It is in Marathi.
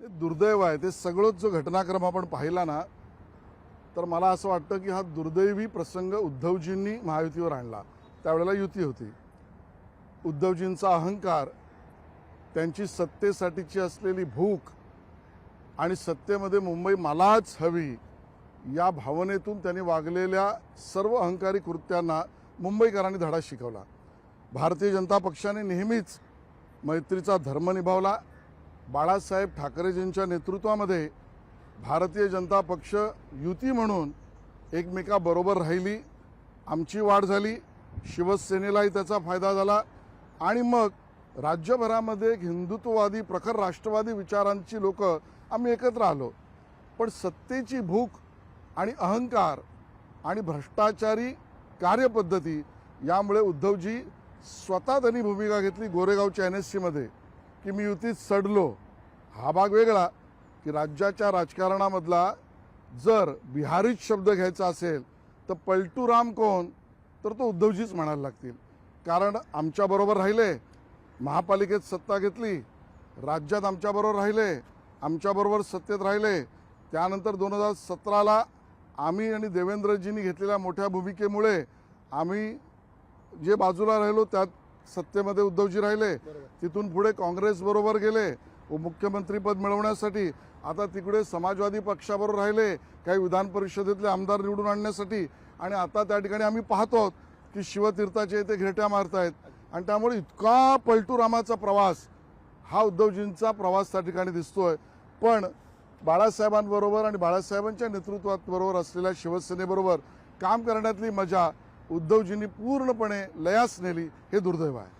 हे दुर्दैव आहे. ते सगळंच जो घटनाक्रम आपण पाहिला ना तर मला असं वाटतं की हा दुर्दैवी प्रसंग उद्धवजींनी महायुतीवर आणला. त्यावेळेला युती होती. उद्धवजींचा अहंकार त्यांची सत्तेसाठीची असलेली भूक आणि सत्तेमध्ये मुंबई मलाच हवी या भावनेतून त्यांनी वागलेल्या सर्व अहंकारी कृत्यांना मुंबईकरांनी धडा शिकवला. भारतीय जनता पक्षाने नेहमीच मैत्रीचा धर्म निभावला. बाळासाहेब ठाकरेजींच्या नेतृत्वामध्ये भारतीय जनता पक्ष युती म्हणून एकमेकाबरोबर राहिली. आमची वाढ झाली. शिवसेनेलाही त्याचा फायदा झाला. आणि मग राज्यभरामध्ये एक हिंदुत्ववादी प्रखर राष्ट्रवादी विचारांची लोक आम्ही एकत्र आलो. पण सत्तेची भूक आणि अहंकार आणि भ्रष्टाचारी कार्यपद्धती यामुळे उद्धवजी स्वतः त्यांनी भूमिका घेतली गोरेगावच्या एन एस सीमध्ये की मी युतीत सडलो. हा भाग वेगळा की राज्याच्या राजकारणामधला जर बिहारीच शब्द घ्यायचा असेल तर पलटू राम कोण? तर तो उद्धवजीच म्हणायला लागतील. कारण आमच्याबरोबर राहिले महापालिकेत सत्ता घेतली राज्यात आमच्याबरोबर राहिले आमच्याबरोबर सत्तेत राहिले. त्यानंतर दोन हजार सतराला आम्ही आणि देवेंद्रजींनी घेतलेल्या मोठ्या भूमिकेमुळे आम्ही जे बाजूला राहिलो त्यात सत्तेमध्ये उद्धवजी राहिले तिथून पुढे काँग्रेस बरोबर गेले व मुख्यमंत्रीपद मिळवण्यासाठी. आता तिकडे समाजवादी पक्षाबरोबर राहिले काही विधान परिषदेतले आमदार निवडून आणण्यासाठी. आणि आता त्या ठिकाणी आम्ही पाहतो की शिवतीर्थाचे इथे घेट्या मारतायत. आणि त्यामुळे इतका पलटूरामाचा प्रवास हा उद्धवजींचा प्रवास त्या ठिकाणी दिसतोय. पण बाळासाहेबांबरोबर आणि बाळासाहेबांच्या नेतृत्वात बरोबर असलेल्या शिवसेनेबरोबर काम करण्यातली मजा उद्धवजींनी पूर्णपणे लयास नेली हे दुर्दैव आहे.